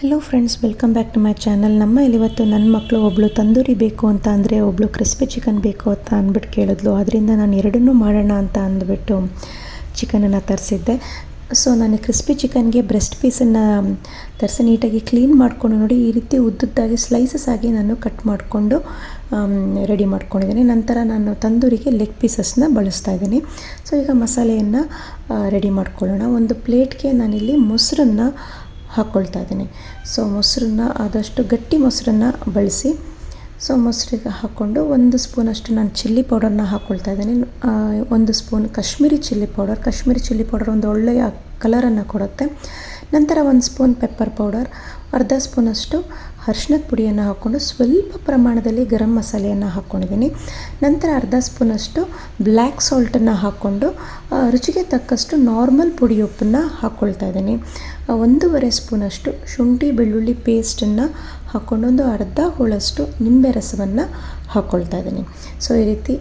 Hello friends welcome back to my channel ನಮ್ಮ ಇವತ್ತು ನನ್ನ ಮಕ್ಕಳು ಒಬ್ಬಳು ತಂದೂರಿ ಬೇಕು ಅಂತ ಅಂದರೆ ಒಬ್ಬಳು ಕ್ರಿಸ್ಪಿ ಚಿಕನ್ ಬೇಕು ಅಂತ ಅಂದ್ಬಿಟ್ಟು ಕೇಳಿದ್ಲು. ಅದರಿಂದ ನಾನು ಎರಡನ್ನೂ ಮಾಡೋಣ ಅಂತ ಅಂದ್ಬಿಟ್ಟು ಚಿಕನನ್ನು ತರಿಸಿದ್ದೆ. ಸೊ ನಾನು ಕ್ರಿಸ್ಪಿ ಚಿಕನ್ಗೆ ಬ್ರೆಸ್ಟ್ ಪೀಸನ್ನು ತರಿಸಿ ನೀಟಾಗಿ ಕ್ಲೀನ್ ಮಾಡಿಕೊಂಡು ನೋಡಿ, ಈ ರೀತಿ ಉದ್ದುದ್ದಾಗಿ ಸ್ಲೈಸಸ್ ಆಗಿ ನಾನು ಕಟ್ ಮಾಡಿಕೊಂಡು ರೆಡಿ ಮಾಡ್ಕೊಂಡಿದ್ದೀನಿ. ನಂತರ ನಾನು ತಂದೂರಿಗೆ ಲೆಗ್ ಪೀಸಸ್ನ ಬಳಸ್ತಾ ಇದ್ದೀನಿ. ಸೊ ಈಗ ಮಸಾಲೆಯನ್ನು ರೆಡಿ ಮಾಡ್ಕೊಳ್ಳೋಣ. ಒಂದು ಪ್ಲೇಟ್ಗೆ ನಾನಿಲ್ಲಿ ಮೊಸರನ್ನು ಹಾಕ್ಕೊಳ್ತಾ ಇದ್ದೀನಿ. ಸೊ ಮೊಸರನ್ನ ಆದಷ್ಟು ಗಟ್ಟಿ ಮೊಸರನ್ನು ಬಳಸಿ ಸೊ ಮೊಸರಿಗೆ ಹಾಕ್ಕೊಂಡು ಒಂದು ಸ್ಪೂನಷ್ಟು ನಾನು ಚಿಲ್ಲಿ ಪೌಡರ್ನ ಹಾಕ್ಕೊಳ್ತಾ ಇದ್ದೀನಿ. ಒಂದು spoon Kashmiri chilli powder Kashmiri chilli powder ಒಂದು ಒಳ್ಳೆಯ ಕಲರನ್ನು ಕೊಡುತ್ತೆ. ನಂತರ ಒಂದು ಸ್ಪೂನ್ ಪೆಪ್ಪರ್ ಪೌಡರ್ ಅರ್ಧ ಸ್ಪೂನಷ್ಟು ಅರ್ಶಿನದ ಪುಡಿಯನ್ನು ಹಾಕ್ಕೊಂಡು ಸ್ವಲ್ಪ ಪ್ರಮಾಣದಲ್ಲಿ ಗರಂ ಮಸಾಲೆಯನ್ನು ಹಾಕ್ಕೊಂಡಿದ್ದೀನಿ. ನಂತರ ಅರ್ಧ ಸ್ಪೂನಷ್ಟು ಬ್ಲ್ಯಾಕ್ ಸಾಲ್ಟನ್ನು ಹಾಕ್ಕೊಂಡು ರುಚಿಗೆ ತಕ್ಕಷ್ಟು ನಾರ್ಮಲ್ ಪುಡಿ ಉಪ್ಪನ್ನು ಹಾಕ್ಕೊಳ್ತಾ ಇದ್ದೀನಿ. ಒಂದೂವರೆ ಸ್ಪೂನಷ್ಟು ಶುಂಠಿ ಬೆಳ್ಳುಳ್ಳಿ ಪೇಸ್ಟನ್ನು ಹಾಕ್ಕೊಂಡು ಒಂದು ಅರ್ಧ ಹೋಳಷ್ಟು ನಿಂಬೆ ರಸವನ್ನು ಹಾಕ್ಕೊಳ್ತಾ ಇದ್ದೀನಿ. ಸೊ, ಈ ರೀತಿ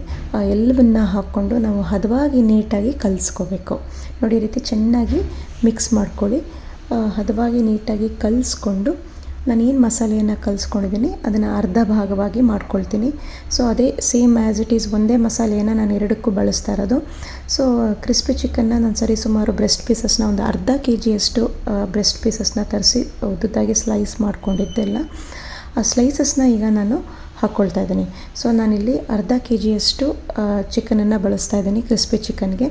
ಎಲ್ಲವನ್ನ ಹಾಕ್ಕೊಂಡು ನಾವು ಹದವಾಗಿ ನೀಟಾಗಿ ಕಲಿಸ್ಕೋಬೇಕು. ನೋಡಿ, ಈ ರೀತಿ ಚೆನ್ನಾಗಿ ಮಿಕ್ಸ್ ಮಾಡ್ಕೊಳ್ಳಿ. ಹದವಾಗಿ ನೀಟಾಗಿ ಕಲಿಸ್ಕೊಂಡು ನಾನು ಏನು ಮಸಾಲೆಯನ್ನು ಕಲಿಸ್ಕೊಂಡಿದ್ದೀನಿ, ಅದನ್ನು ಅರ್ಧ ಭಾಗವಾಗಿ ಮಾಡ್ಕೊಳ್ತೀನಿ. ಸೊ ಅದೇ ಸೇಮ್ ಆ್ಯಸ್ ಇಟ್ ಈಸ್ ಒಂದೇ ಮಸಾಲೆಯನ್ನು ನಾನು ಎರಡಕ್ಕೂ ಬಳಸ್ತಾ ಇರೋದು. ಸೊ ಕ್ರಿಸ್ಪಿ ಚಿಕನ್ನ ನಾನು ಸರಿ ಸುಮಾರು ಬ್ರೆಸ್ಟ್ ಪೀಸಸ್ನ ಒಂದು ಅರ್ಧ ಕೆ ಜಿಯಷ್ಟು ಬ್ರೆಸ್ಟ್ ಪೀಸಸ್ನ ತರಿಸಿ ಉದ್ದುದ್ದಾಗಿ ಸ್ಲೈಸ್ ಮಾಡ್ಕೊಂಡಿದ್ದೆಲ್ಲ. ಆ ಸ್ಲೈಸಸ್ನ ಈಗ ನಾನು ಹಾಕ್ಕೊಳ್ತಾ ಇದ್ದೀನಿ. ಸೊ ನಾನಿಲ್ಲಿ ಅರ್ಧ ಕೆ ಜಿಯಷ್ಟು ಚಿಕನನ್ನು ಬಳಸ್ತಾ ಇದ್ದೀನಿ ಕ್ರಿಸ್ಪಿ ಚಿಕನ್ಗೆ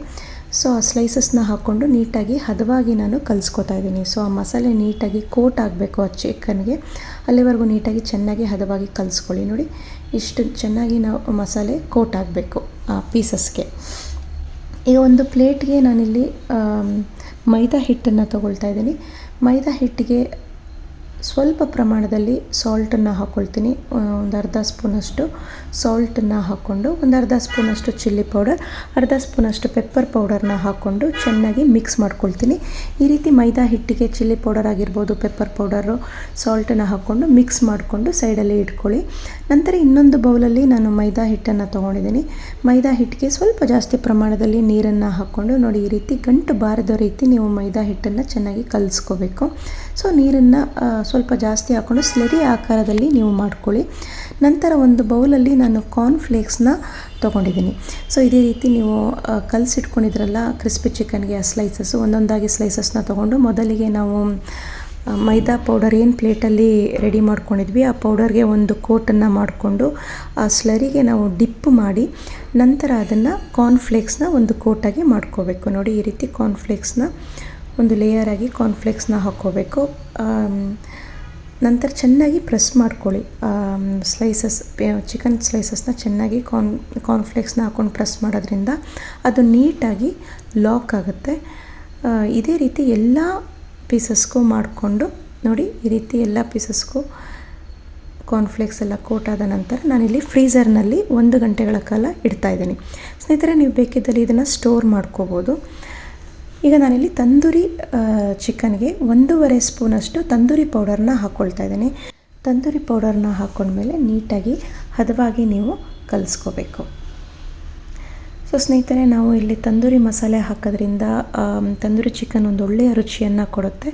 ಸೊ ಆ ಸ್ಲೈಸಸ್ನ ಹಾಕ್ಕೊಂಡು ನೀಟಾಗಿ ಹದವಾಗಿ ನಾನು ಕಲಿಸ್ಕೊತಾ ಇದ್ದೀನಿ. ಸೊ ಆ ಮಸಾಲೆ ನೀಟಾಗಿ ಕೋಟ್ ಆಗಬೇಕು ಆ ಚಿಕನ್ಗೆ ಅಲ್ಲಿವರೆಗೂ ನೀಟಾಗಿ ಚೆನ್ನಾಗಿ ಹದವಾಗಿ ಕಲಿಸ್ಕೊಳ್ಳಿ. ನೋಡಿ, ಇಷ್ಟು ಚೆನ್ನಾಗಿ ನಾವು ಮಸಾಲೆ ಕೋಟ್ ಆಗಬೇಕು ಆ ಪೀಸಸ್ಗೆ ಈಗ ಒಂದು ಪ್ಲೇಟ್ಗೆ ನಾನಿಲ್ಲಿ ಮೈದಾ ಹಿಟ್ಟನ್ನು ತೊಗೊಳ್ತಾ ಇದ್ದೀನಿ. ಮೈದಾ ಹಿಟ್ಟಿಗೆ ಸ್ವಲ್ಪ ಪ್ರಮಾಣದಲ್ಲಿ ಸಾಲ್ಟನ್ನು ಹಾಕ್ಕೊಳ್ತೀನಿ ಒಂದು ಅರ್ಧ ಸ್ಪೂನಷ್ಟು ಸಾಲ್ಟನ್ನು ಹಾಕ್ಕೊಂಡು, ಒಂದು ಅರ್ಧ ಸ್ಪೂನಷ್ಟು ಚಿಲ್ಲಿ ಪೌಡರ್, ಅರ್ಧ ಸ್ಪೂನಷ್ಟು ಪೆಪ್ಪರ್ ಪೌಡರ್ನ ಹಾಕ್ಕೊಂಡು ಚೆನ್ನಾಗಿ ಮಿಕ್ಸ್ ಮಾಡ್ಕೊಳ್ತೀನಿ. ಈ ರೀತಿ ಮೈದಾ ಹಿಟ್ಟಿಗೆ ಚಿಲ್ಲಿ ಪೌಡರ್ ಆಗಿರ್ಬೋದು, ಪೆಪ್ಪರ್ ಪೌಡರು, ಸಾಲ್ಟನ್ನು ಹಾಕ್ಕೊಂಡು ಮಿಕ್ಸ್ ಮಾಡಿಕೊಂಡು ಸೈಡಲ್ಲಿ ಇಟ್ಕೊಳ್ಳಿ. ನಂತರ ಇನ್ನೊಂದು ಬೌಲಲ್ಲಿ ನಾನು ಮೈದಾ ಹಿಟ್ಟನ್ನು ತೊಗೊಂಡಿದ್ದೀನಿ. ಮೈದಾ ಹಿಟ್ಟಿಗೆ ಸ್ವಲ್ಪ ಜಾಸ್ತಿ ಪ್ರಮಾಣದಲ್ಲಿ ನೀರನ್ನು ಹಾಕ್ಕೊಂಡು ನೋಡಿ, ಈ ರೀತಿ ಗಂಟು ಬಾರದ ರೀತಿ ನೀವು ಮೈದಾ ಹಿಟ್ಟನ್ನು ಚೆನ್ನಾಗಿ ಕಲಿಸ್ಕೋಬೇಕು. ಸೊ ನೀರನ್ನು ಸ್ವಲ್ಪ ಜಾಸ್ತಿ ಹಾಕ್ಕೊಂಡು ಸ್ಲರಿ ಆಕಾರದಲ್ಲಿ ನೀವು ಮಾಡ್ಕೊಳ್ಳಿ. ನಂತರ ಒಂದು ಬೌಲಲ್ಲಿ ನಾನು ಕಾರ್ನ್ ಕಾರ್ನ್ಫ್ಲೇಕ್ಸ್ನ ತೊಗೊಂಡಿದ್ದೀನಿ. ಸೊ ಇದೇ ರೀತಿ ನೀವು ಕಲಸಿಟ್ಕೊಂಡಿದ್ರಲ್ಲ ಕ್ರಿಸ್ಪಿ ಚಿಕನ್ಗೆ ಆ ಸ್ಲೈಸಸ್ಸು ಒಂದೊಂದಾಗಿ ಸ್ಲೈಸಸ್ನ ತೊಗೊಂಡು ಮೊದಲಿಗೆ ನಾವು ಮೈದಾ ಪೌಡರ್ ಏನು ಪ್ಲೇಟಲ್ಲಿ ರೆಡಿ ಮಾಡ್ಕೊಂಡಿದ್ವಿ, ಆ ಪೌಡರ್ಗೆ ಒಂದು ಕೋಟನ್ನು ಮಾಡಿಕೊಂಡು, ಆ ಸ್ಲರಿಗೆ ನಾವು ಡಿಪ್ ಮಾಡಿ, ನಂತರ ಅದನ್ನು ಕಾರ್ನ್ಫ್ಲೇಕ್ಸ್ನ ಒಂದು ಕೋಟಾಗಿ ಮಾಡ್ಕೋಬೇಕು. ನೋಡಿ ಈ ರೀತಿ ಕಾರ್ನ್ಫ್ಲೇಕ್ಸ್ನ ಒಂದು ಲೇಯರಾಗಿ ಕಾರ್ನ್ಫ್ಲೇಕ್ಸ್ನ ಹಾಕ್ಕೋಬೇಕು. ನಂತರ ಚೆನ್ನಾಗಿ ಪ್ರೆಸ್ ಮಾಡ್ಕೊಳ್ಳಿ. ಸ್ಲೈಸಸ್ ಚಿಕನ್ ಸ್ಲೈಸಸ್ನ ಚೆನ್ನಾಗಿ ಕಾರ್ನ್ ಕಾರ್ನ್ಫ್ಲೇಕ್ಸ್ನ ಹಾಕ್ಕೊಂಡು ಪ್ರೆಸ್ ಮಾಡೋದ್ರಿಂದ ಅದು ನೀಟಾಗಿ ಲಾಕ್ ಆಗುತ್ತೆ. ಇದೇ ರೀತಿ ಎಲ್ಲ ಪೀಸಸ್ಗೂ ಮಾಡಿಕೊಂಡು ನೋಡಿ, ಈ ರೀತಿ ಎಲ್ಲ ಪೀಸಸ್ಗೂ ಕಾರ್ನ್ಫ್ಲೇಕ್ಸ್ ಎಲ್ಲ ಕೋಟ್ ಆದ ನಂತರ ನಾನಿಲ್ಲಿ ಫ್ರೀಝರ್ನಲ್ಲಿ ಒಂದು ಗಂಟೆಗಳ ಕಾಲ ಇಡ್ತಾ ಇದ್ದೀನಿ. ಸ್ನೇಹಿತರೆ, ನೀವು ಬೇಕಿದ್ದಲ್ಲಿ ಇದನ್ನು ಸ್ಟೋರ್ ಮಾಡ್ಕೋಬೋದು. ಈಗ ನಾನಿಲ್ಲಿ ತಂದೂರಿ ಚಿಕನ್ಗೆ ಒಂದೂವರೆ ಸ್ಪೂನಷ್ಟು ತಂದೂರಿ ಪೌಡರ್ನ ಹಾಕ್ಕೊಳ್ತಾ ಇದ್ದೀನಿ. ತಂದೂರಿ ಪೌಡರ್ನ ಹಾಕ್ಕೊಂಡ್ಮೇಲೆ ನೀಟಾಗಿ ಹದವಾಗಿ ನೀವು ಕಲಿಸ್ಕೋಬೇಕು. ಸೊ, ಸ್ನೇಹಿತರೆ, ನಾವು ಇಲ್ಲಿ ತಂದೂರಿ ಮಸಾಲೆ ಹಾಕೋದ್ರಿಂದ ತಂದೂರಿ ಚಿಕನ್ ಒಂದು ಒಳ್ಳೆಯ ರುಚಿಯನ್ನು ಕೊಡುತ್ತೆ.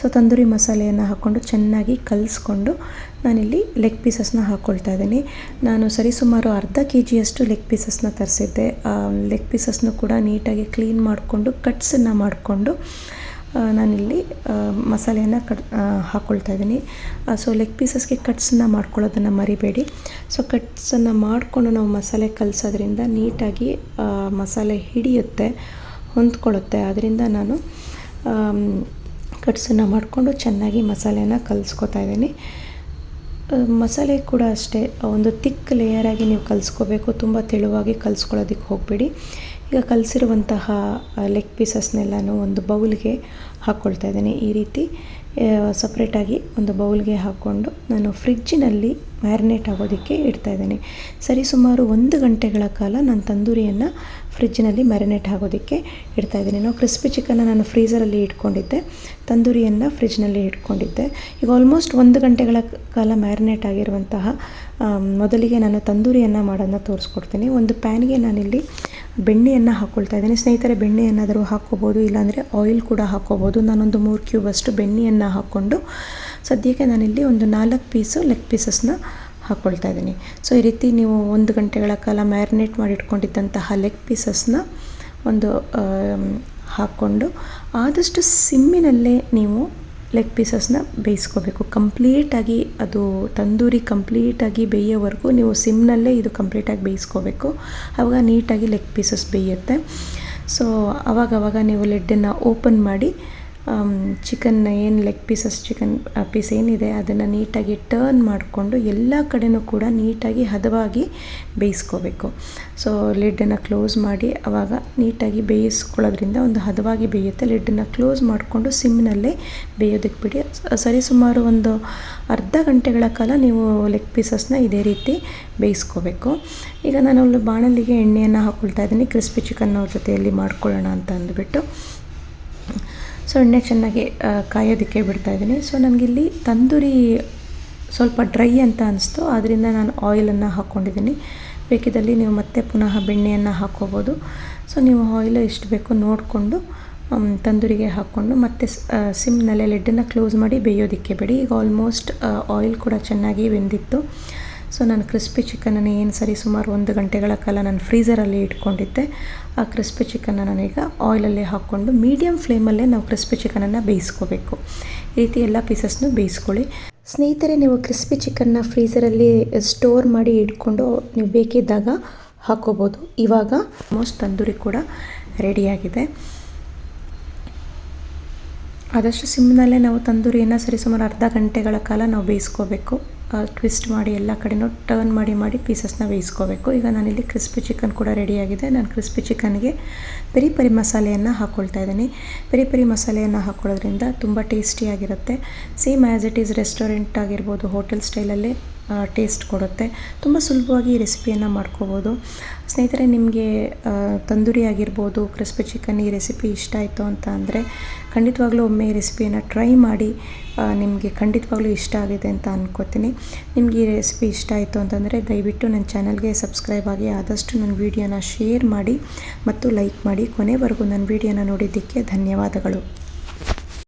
ಸೊ ತಂದೂರಿ ಮಸಾಲೆಯನ್ನು ಹಾಕ್ಕೊಂಡು ಚೆನ್ನಾಗಿ ಕಲಿಸ್ಕೊಂಡು ನಾನಿಲ್ಲಿ ಲೆಗ್ ಪೀಸಸ್ನ ಹಾಕ್ಕೊಳ್ತಾ ಇದ್ದೀನಿ ನಾನು ಸರಿಸುಮಾರು ಅರ್ಧ ಕೆ ಜಿಯಷ್ಟು ಲೆಗ್ ಪೀಸಸ್ನ ತರಿಸಿದ್ದೆ ಲೆಗ್ ಪೀಸಸ್ನು ಕೂಡ ನೀಟಾಗಿ ಕ್ಲೀನ್ ಮಾಡಿಕೊಂಡು ಕಟ್ಸನ್ನು ಮಾಡಿಕೊಂಡು ನಾನಿಲ್ಲಿ ಮಸಾಲೆಯನ್ನು ಕಟ್ ಹಾಕ್ಕೊಳ್ತಾ ಇದ್ದೀನಿ ಸೊ ಲೆಗ್ ಪೀಸಸ್ಗೆ ಕಟ್ಸನ್ನು ಮಾಡ್ಕೊಳ್ಳೋದನ್ನು ಮರಿಬೇಡಿ ಸೊ ಕಟ್ಸನ್ನು ಮಾಡಿಕೊಂಡು ನಾವು ಮಸಾಲೆ ಕಲಿಸೋದ್ರಿಂದ ನೀಟಾಗಿ ಮಸಾಲೆ ಹಿಡಿಯುತ್ತೆ ಹೊಂದ್ಕೊಳ್ಳುತ್ತೆ ಅದರಿಂದ ನಾನು ಕಟ್ಸನ್ನು ಮಾಡಿಕೊಂಡು ಚೆನ್ನಾಗಿ ಮಸಾಲೆನ ಕಲಿಸ್ಕೊತಾ ಇದ್ದೀನಿ. ಮಸಾಲೆ ಕೂಡ ಅಷ್ಟೇ, ಒಂದು ತಿಕ್ ಲೇಯರಾಗಿ ನೀವು ಕಲಿಸ್ಕೋಬೇಕು, ತುಂಬ ತೆಳುವಾಗಿ ಕಲಿಸ್ಕೊಳ್ಳೋದಕ್ಕೆ ಹೋಗಬೇಡಿ. ಈಗ ಕಲಸಿರುವಂತಹ ಲೆಗ್ ಪೀಸಸ್ನೆಲ್ಲನೂ ಒಂದು ಬೌಲ್ಗೆ ಹಾಕ್ಕೊಳ್ತಾ ಇದ್ದೀನಿ. ಈ ರೀತಿ ಸಪ್ರೇಟಾಗಿ ಒಂದು ಬೌಲ್ಗೆ ಹಾಕ್ಕೊಂಡು ನಾನು ಫ್ರಿಜ್ಜಿನಲ್ಲಿ ಮ್ಯಾರಿನೇಟ್ ಆಗೋದಕ್ಕೆ ಇಡ್ತಾ ಇದ್ದೀನಿ. ಸರಿ, ಸುಮಾರು ಒಂದು ಗಂಟೆಗಳ ಕಾಲ ನಾನು ತಂದೂರಿಯನ್ನು ಫ್ರಿಜ್ಜಿನಲ್ಲಿ ಮ್ಯಾರಿನೇಟ್ ಆಗೋದಕ್ಕೆ ಇಡ್ತಾ ಇದ್ದೀನಿ. ನಾವು ಕ್ರಿಸ್ಪಿ ಚಿಕನ್ನ ನಾನು ಫ್ರೀಸರಲ್ಲಿ ಇಟ್ಕೊಂಡಿದ್ದೆ, ತಂದೂರಿಯನ್ನು ಫ್ರಿಜ್ನಲ್ಲಿ ಇಟ್ಕೊಂಡಿದ್ದೆ. ಈಗ ಆಲ್ಮೋಸ್ಟ್ ಒಂದು ಗಂಟೆಗಳ ಕಾಲ ಮ್ಯಾರಿನೇಟ್ ಆಗಿರುವಂತಹ ಮೊದಲಿಗೆ ನಾನು ತಂದೂರಿಯನ್ನು ಮಾಡೋದನ್ನ ತೋರಿಸ್ಕೊಡ್ತೀನಿ. ಒಂದು ಪ್ಯಾನ್ಗೆ ನಾನಿಲ್ಲಿ ಬೆಣ್ಣೆಯನ್ನು ಹಾಕ್ಕೊಳ್ತಾ ಇದ್ದೀನಿ. ಸ್ನೇಹಿತರೆ, ಬೆಣ್ಣೆಯನ್ನಾದರೂ ಹಾಕ್ಕೋಬೋದು, ಇಲ್ಲಾಂದರೆ ಆಯಿಲ್ ಕೂಡ ಹಾಕ್ಕೋಬೋದು. ನಾನೊಂದು ಮೂರು ಕ್ಯೂಬ್ ಅಷ್ಟು ಬೆಣ್ಣೆಯನ್ನು ಹಾಕ್ಕೊಂಡು ಸದ್ಯಕ್ಕೆ ನಾನಿಲ್ಲಿ ಒಂದು ನಾಲ್ಕು ಪೀಸು ಲೆಗ್ ಪೀಸಸ್ನ ಹಾಕ್ಕೊಳ್ತಾ ಇದ್ದೀನಿ. ಸೊ ಈ ರೀತಿ ನೀವು ಒಂದು ಗಂಟೆಗಳ ಕಾಲ ಮ್ಯಾರಿನೇಟ್ ಮಾಡಿ ಇಟ್ಕೊಂಡಿದ್ದಂತಹ ಲೆಗ್ ಪೀಸಸ್ನ ಒಂದು ಹಾಕ್ಕೊಂಡು ಆದಷ್ಟು ಸಿಮ್ಮಿನಲ್ಲೇ ನೀವು ಲೆಗ್ ಪೀಸಸ್ನ ಬೇಯಿಸ್ಕೋಬೇಕು. ಕಂಪ್ಲೀಟಾಗಿ ಅದು ತಂದೂರಿ ಕಂಪ್ಲೀಟಾಗಿ ಬೇಯೋವರೆಗೂ ನೀವು ಸಿಮ್ನಲ್ಲೇ ಇದು ಕಂಪ್ಲೀಟಾಗಿ ಬೇಯಿಸ್ಕೋಬೇಕು. ಆವಾಗ ನೀಟಾಗಿ ಲೆಗ್ ಪೀಸಸ್ ಬೇಯುತ್ತೆ. ಸೊ ಅವಾಗವಾಗ ನೀವು ಲೆಡ್ಡನ್ನು ಓಪನ್ ಮಾಡಿ ಚಿಕನ್ನ ಏನು ಲೆಗ್ ಪೀಸಸ್ ಚಿಕನ್ ಪೀಸ್ ಏನಿದೆ ಅದನ್ನು ನೀಟಾಗಿ ಟರ್ನ್ ಮಾಡಿಕೊಂಡು ಎಲ್ಲ ಕಡೆಯೂ ಕೂಡ ನೀಟಾಗಿ ಹದವಾಗಿ ಬೇಯಿಸ್ಕೋಬೇಕು. ಸೊ ಲಿಡ್ಡನ್ನು ಕ್ಲೋಸ್ ಮಾಡಿ ಆವಾಗ ನೀಟಾಗಿ ಬೇಯಿಸ್ಕೊಳ್ಳೋದ್ರಿಂದ ಒಂದು ಹದವಾಗಿ ಬೇಯುತ್ತೆ. ಲಿಡ್ಡನ್ನು ಕ್ಲೋಸ್ ಮಾಡಿಕೊಂಡು ಸಿಮ್ನಲ್ಲೇ ಬೇಯೋದಕ್ಕೆ ಬಿಡಿ. ಸರಿಸುಮಾರು ಒಂದು ಅರ್ಧ ಗಂಟೆಗಳ ಕಾಲ ನೀವು ಲೆಗ್ ಪೀಸಸ್ನ ಇದೇ ರೀತಿ ಬೇಯಿಸ್ಕೋಬೇಕು. ಈಗ ನಾನು ಬಾಣಲಿಗೆ ಎಣ್ಣೆಯನ್ನು ಹಾಕ್ಕೊಳ್ತಾ ಇದ್ದೀನಿ. ಕ್ರಿಸ್ಪಿ ಚಿಕನ್ ಅವ್ರ ಜೊತೆಯಲ್ಲಿ ಮಾಡ್ಕೊಳ್ಳೋಣ ಅಂತ ಅಂದ್ಬಿಟ್ಟು. ಸೊ ಎಣ್ಣೆ ಚೆನ್ನಾಗಿ ಕಾಯೋದಕ್ಕೆ ಬಿಡ್ತಾಯಿದ್ದೀನಿ ಸೊ ನನಗಿಲ್ಲಿ ತಂದೂರಿ ಸ್ವಲ್ಪ ಡ್ರೈ ಅಂತ ಅನಿಸ್ತು. ಅದರಿಂದ ನಾನು ಆಯಿಲನ್ನು ಹಾಕ್ಕೊಂಡಿದ್ದೀನಿ. ಬೇಕಿದ್ದಲ್ಲಿ ನೀವು ಮತ್ತೆ ಪುನಃ ಬೆಣ್ಣೆಯನ್ನು ಹಾಕ್ಕೋಬೋದು. ಸೊ ನೀವು ಆಯಿಲ್ ಎಷ್ಟು ಬೇಕೋ ನೋಡಿಕೊಂಡು ತಂದೂರಿಗೆ ಹಾಕ್ಕೊಂಡು ಮತ್ತೆ ಸಿಮ್ನಲ್ಲೇ ಲಿಡ್ಡನ್ನು ಕ್ಲೋಸ್ ಮಾಡಿ ಬೇಯೋದಕ್ಕೆ ಬಿಡಿ. ಈಗ ಆಲ್ಮೋಸ್ಟ್ ಆಯಿಲ್ ಕೂಡ ಚೆನ್ನಾಗಿ ಬೆಂದಿತ್ತು. ಸೊ ನಾನು ಕ್ರಿಸ್ಪಿ ಚಿಕನನ್ನು ಏನು ಸರಿ ಸುಮಾರು ಒಂದು ಗಂಟೆಗಳ ಕಾಲ ನಾನು ಫ್ರೀಝರಲ್ಲಿ ಇಟ್ಕೊಂಡಿದ್ದೆ. ಆ ಕ್ರಿಸ್ಪಿ ಚಿಕನ್ನ ನಾನೀಗ ಆಯಿಲಲ್ಲೇ ಹಾಕ್ಕೊಂಡು ಮೀಡಿಯಮ್ ಫ್ಲೇಮಲ್ಲೇ ನಾವು ಕ್ರಿಸ್ಪಿ ಚಿಕನನ್ನು ಬೇಯಿಸ್ಕೋಬೇಕು. ಈ ರೀತಿ ಎಲ್ಲ ಪೀಸಸ್ನು ಬೇಯಿಸ್ಕೊಳ್ಳಿ. ಸ್ನೇಹಿತರೆ, ನೀವು ಕ್ರಿಸ್ಪಿ ಚಿಕನ್ನ ಫ್ರೀಝರಲ್ಲಿ ಸ್ಟೋರ್ ಮಾಡಿ ಇಟ್ಕೊಂಡು ನೀವು ಬೇಕಿದ್ದಾಗ ಹಾಕೋಬೋದು ಇವಾಗ ಮೋಸ್ಟ್ ತಂದೂರಿ ಕೂಡ ರೆಡಿಯಾಗಿದೆ ಆದಷ್ಟು ಸಿಮ್ನಲ್ಲೇ ನಾವು ತಂದೂರಿಯನ್ನು ಸರಿಸುಮಾರು ಅರ್ಧ ಗಂಟೆಗಳ ಕಾಲ ನಾವು ಬೇಯಿಸ್ಕೋಬೇಕು. ಟ್ವಿಸ್ಟ್ ಮಾಡಿ ಎಲ್ಲ ಕಡೆನೂ ಟರ್ನ್ ಮಾಡಿ ಮಾಡಿ ಪೀಸಸ್ನ ಬೇಯಿಸ್ಕೋಬೇಕು. ಈಗ ನಾನಿಲ್ಲಿ ಕ್ರಿಸ್ಪಿ ಚಿಕನ್ ಕೂಡ ರೆಡಿಯಾಗಿದೆ ನಾನು ಕ್ರಿಸ್ಪಿ ಚಿಕನ್ಗೆ ಪೆರಿ ಪರಿ ಮಸಾಲೆಯನ್ನು ಹಾಕ್ಕೊಳ್ತಾ ಇದ್ದೀನಿ. ಪೆರಿ ಪರಿ ಮಸಾಲೆಯನ್ನು ಹಾಕ್ಕೊಳ್ಳೋದ್ರಿಂದ ತುಂಬ ಟೇಸ್ಟಿಯಾಗಿರುತ್ತೆ same as it is restaurant ಆಗಿರ್ಬೋದು ಹೋಟೆಲ್ ಸ್ಟೈಲಲ್ಲೇ ಟೇಸ್ಟ್ ಕೊಡುತ್ತೆ. ತುಂಬ ಸುಲಭವಾಗಿ ಈ ರೆಸಿಪಿಯನ್ನು ಮಾಡ್ಕೋಬೋದು. ಸ್ನೇಹಿತರೆ, ನಿಮಗೆ ತಂದೂರಿ ಆಗಿರ್ಬೋದು ಕ್ರಿಸ್ಪಿ ಚಿಕನ್ ಈ ರೆಸಿಪಿ ಇಷ್ಟ ಆಯಿತು ಅಂತ ಅಂದರೆ, ಖಂಡಿತವಾಗ್ಲೂ ಒಮ್ಮೆ ಈ ರೆಸಿಪಿಯನ್ನು ಟ್ರೈ ಮಾಡಿ ನಿಮಗೆ ಖಂಡಿತವಾಗ್ಲೂ ಇಷ್ಟ ಆಗಿದೆ ಅಂತ ಅಂದ್ಕೋತೀನಿ ನಿಮಗೆ ಈ ರೆಸಿಪಿ ಇಷ್ಟ ಆಯಿತು ಅಂತಂದರೆ ದಯವಿಟ್ಟು ನನ್ನ ಚಾನಲ್ಗೆ ಸಬ್ಸ್ಕ್ರೈಬ್ ಆಗಿ ಆದಷ್ಟು ನನ್ನ ವಿಡಿಯೋನ ಶೇರ್ ಮಾಡಿ, ಮತ್ತು ಲೈಕ್ ಮಾಡಿ. ಕೊನೆವರೆಗೂ ನನ್ನ ವಿಡಿಯೋನ ನೋಡಿದ್ದಕ್ಕೆ ಧನ್ಯವಾದಗಳು.